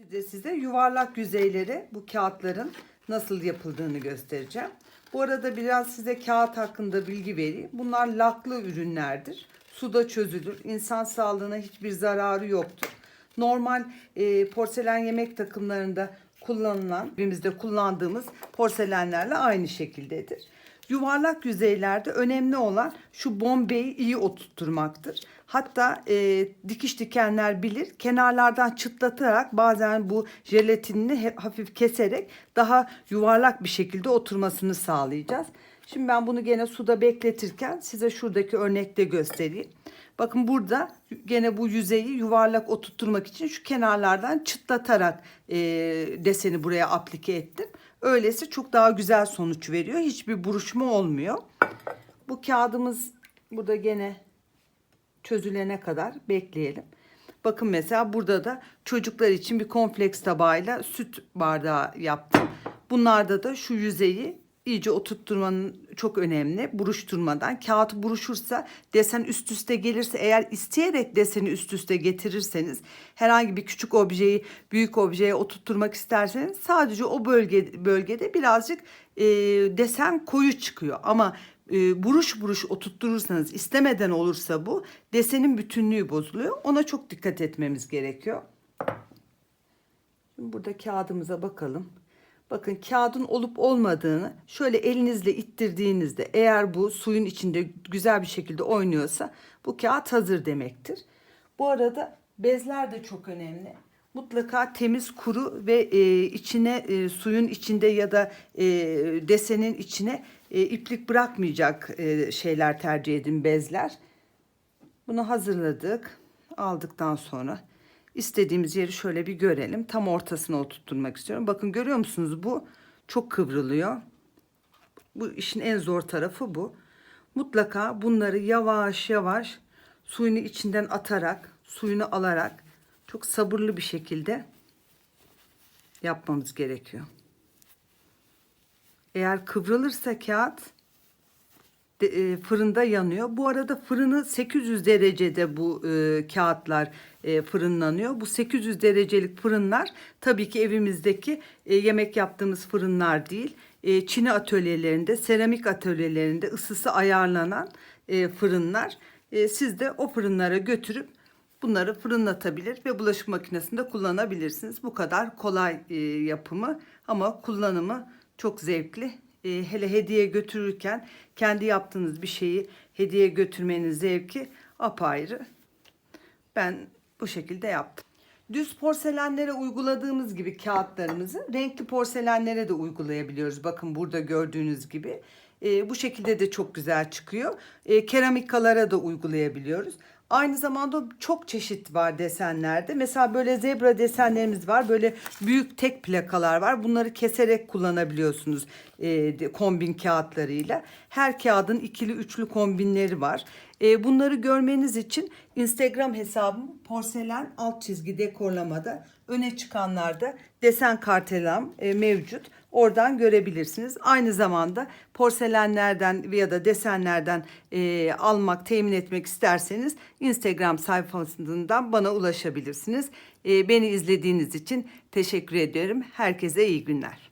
Şimdi de size yuvarlak yüzeyleri bu kağıtların nasıl yapıldığını göstereceğim. Bu arada biraz size kağıt hakkında bilgi vereyim. Bunlar laklı ürünlerdir. Suda çözülür. İnsan sağlığına hiçbir zararı yoktur. Normal e, porselen yemek takımlarında kullanılan, evimizde kullandığımız porselenlerle aynı şekildedir. Yuvarlak yüzeylerde önemli olan şu bombeyi iyi oturtturmaktır. Hatta e, dikiş dikenler bilir kenarlardan çıtlatarak bazen bu jelatinini hafif keserek daha yuvarlak bir şekilde oturmasını sağlayacağız. Şimdi ben bunu gene suda bekletirken size şuradaki örnekte göstereyim. Bakın burada gene bu yüzeyi yuvarlak oturtturmak için şu kenarlardan çıtlatarak e, deseni buraya aplike ettim. Öylesi çok daha güzel sonuç veriyor. Hiçbir buruşma olmuyor. Bu kağıdımız burada gene çözülene kadar bekleyelim. Bakın mesela burada da çocuklar için bir kompleks tabağıyla süt bardağı yaptım. Bunlarda da şu yüzeyi iyice oturtturmanın çok önemli. Buruşturmadan. Kağıt buruşursa desen üst üste gelirse eğer isteyerek deseni üst üste getirirseniz herhangi bir küçük objeyi büyük objeye oturtturmak isterseniz sadece o bölge bölgede birazcık e, desen koyu çıkıyor. Ama e, buruş buruş oturtturursanız istemeden olursa bu desenin bütünlüğü bozuluyor. Ona çok dikkat etmemiz gerekiyor. Şimdi burada kağıdımıza bakalım. Bakın kağıdın olup olmadığını şöyle elinizle ittirdiğinizde eğer bu suyun içinde güzel bir şekilde oynuyorsa bu kağıt hazır demektir. Bu arada bezler de çok önemli. Mutlaka temiz, kuru ve e, içine e, suyun içinde ya da e, desenin içine e, iplik bırakmayacak e, şeyler tercih edin bezler. Bunu hazırladık. Aldıktan sonra istediğimiz yeri şöyle bir görelim. Tam ortasına oturtturmak istiyorum. Bakın görüyor musunuz bu çok kıvrılıyor. Bu işin en zor tarafı bu. Mutlaka bunları yavaş yavaş suyunu içinden atarak, suyunu alarak çok sabırlı bir şekilde yapmamız gerekiyor. Eğer kıvrılırsa kağıt de- e, fırında yanıyor. Bu arada fırını 800 derecede bu e, kağıtlar e, fırınlanıyor. Bu 800 derecelik fırınlar tabii ki evimizdeki e, yemek yaptığımız fırınlar değil. E, Çini atölyelerinde, seramik atölyelerinde ısısı ayarlanan e, fırınlar. E, siz de o fırınlara götürüp bunları fırınlatabilir ve bulaşık makinesinde kullanabilirsiniz. Bu kadar kolay e, yapımı ama kullanımı çok zevkli. E, hele hediye götürürken kendi yaptığınız bir şeyi hediye götürmenin zevki apayrı. Ben bu şekilde yaptım. Düz porselenlere uyguladığımız gibi kağıtlarımızı renkli porselenlere de uygulayabiliyoruz. Bakın burada gördüğünüz gibi. E, bu şekilde de çok güzel çıkıyor. E, keramikalara da uygulayabiliyoruz. Aynı zamanda çok çeşit var desenlerde. Mesela böyle zebra desenlerimiz var. Böyle büyük tek plakalar var. Bunları keserek kullanabiliyorsunuz e, kombin kağıtlarıyla. Her kağıdın ikili üçlü kombinleri var. E, bunları görmeniz için Instagram hesabım porselen alt çizgi dekorlamada öne çıkanlarda desen kartelam e, mevcut. Oradan görebilirsiniz. Aynı zamanda porselenlerden ya da desenlerden e, almak, temin etmek isterseniz Instagram sayfasından bana ulaşabilirsiniz. E, beni izlediğiniz için teşekkür ediyorum. Herkese iyi günler.